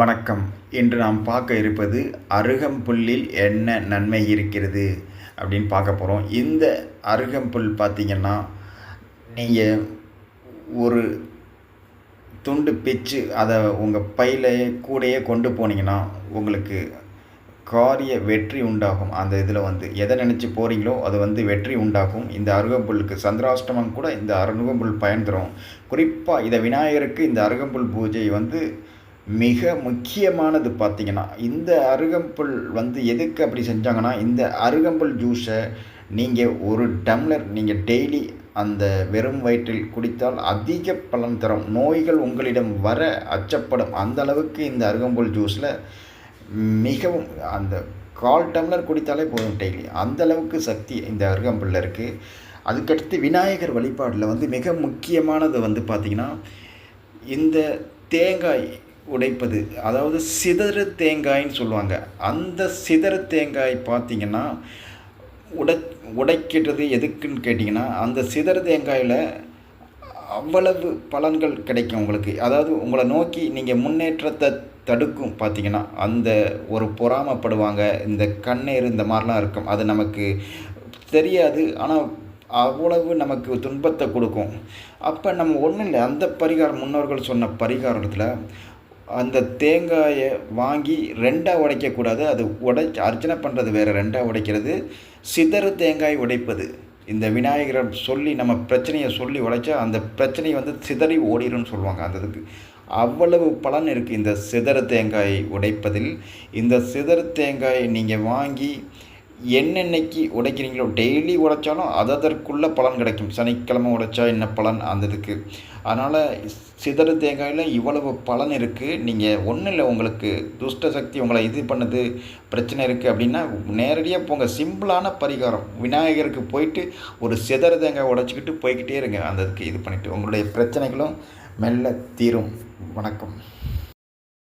வணக்கம். இன்று நாம் பார்க்க இருப்பது அருகம்புல்லில் என்ன நன்மை இருக்கிறது அப்படின்னு பார்க்க போகிறோம் இந்த அருகம்புல் பார்த்தீங்கன்னா நீங்கள் ஒரு துண்டு பிச்சு அதை உங்கள் பையில கூடயே கொண்டு போனீங்கன்னா உங்களுக்கு காரிய வெற்றி உண்டாகும். அந்த இதில் வந்து எதை நினச்சி போகிறீங்களோ அது வந்து வெற்றி உண்டாகும். இந்த அருகம்புல்லுக்கு சந்திராஷ்டமம் கூட இந்த அருகம்புல் பயன் தரும். குறிப்பாக இதை விநாயகருக்கு இந்த அருகம்புல் பூஜை வந்து மிக முக்கியமானது பார்த்தீங்கன்னா இந்த அருகம்புல் வந்து எதுக்கு அப்படி செஞ்சாங்கன்னா இந்த அருகம்புல் ஜூஸை நீங்கள் ஒரு டம்ளர் நீங்கள் டெய்லி அந்த வெறும் வயிற்றில் குடித்தால் அதிக பலன் தரும். நோய்கள் உங்களிடம் வர அச்சப்படும். அந்த அளவுக்கு இந்த அருகம்புல் ஜூஸில் மிகவும் அந்த கால் டம்ளர் குடித்தாலே போதும் டெய்லி அந்த அளவுக்கு சக்தி இந்த அருகம்புல்ல இருக்குது அதுக்கடுத்து விநாயகர் வழிபாடில் வந்து மிக முக்கியமானது வந்து பார்த்திங்கன்னா இந்த தேங்காய் உடைப்பது. அதாவது சிதறு தேங்காய்ன்னு சொல்லுவாங்க. அந்த சிதறு தேங்காய் பார்த்திங்கன்னா உடை உடைக்கிறது எதுக்குன்னு கேட்டிங்கன்னா அந்த சிதறு தேங்காயில் அவ்வளவு பலன்கள் கிடைக்கும் உங்களுக்கு. அதாவது உங்களை நோக்கி நீங்கள் முன்னேற்றத்தை தடுக்கும் பார்த்தீங்கன்னா அந்த ஒரு பொறாமப்படுவாங்க இந்த கண்ணீர் இந்த மாதிரிலாம் இருக்கும். அது நமக்கு தெரியாது ஆனால் அவ்வளவு நமக்கு துன்பத்தை கொடுக்கும். அப்போ நம்ம ஒன்றும் இல்லை. அந்த பரிகாரம் முன்னோர்கள் சொன்ன பரிகாரத்தில் அந்த தேங்காயை வாங்கி ரெண்டாக உடைக்கக்கூடாது. அது உடை அர்ச்சனை பண்ணுறது வேறு ரெண்டாக உடைக்கிறது. சிதறு தேங்காய் உடைப்பது. இந்த விநாயகரை சொல்லி நம்ம பிரச்சனையை சொல்லி உடைச்சா அந்த பிரச்சனை வந்து சிதறி ஓடிடும்னு சொல்லுவாங்க அந்த இதுக்கு. அவ்வளவு பலன் இருக்குது இந்த சிதறு தேங்காய் உடைப்பதில். இந்த சிதறு தேங்காயை நீங்கள் வாங்கி என்னென்னைக்கு உடைக்கிறீங்களோ டெய்லி உடைச்சாலும் அததற்குள்ள பலன் கிடைக்கும். சனிக்கிழமை உடைச்சா என்ன பலன்? அந்த இதுக்கு. அதனால் சிதறு தேங்காயில் இவ்வளவு பலன் இருக்குது நீங்கள் ஒன்றும் இல்லை உங்களுக்கு துஷ்ட சக்தி உங்களை இது பண்ணுது பிரச்சனை இருக்குது அப்படின்னா நேரடியாக போங்க. சிம்பிளான பரிகாரம். விநாயகருக்கு போயிட்டு ஒரு சிதறு தேங்காய் உடைச்சிக்கிட்டு போய்கிட்டே இருங்க. அந்த இதுக்கு இது பண்ணிவிட்டு உங்களுடைய பிரச்சனைகளும் மெல்ல தீரும். வணக்கம்.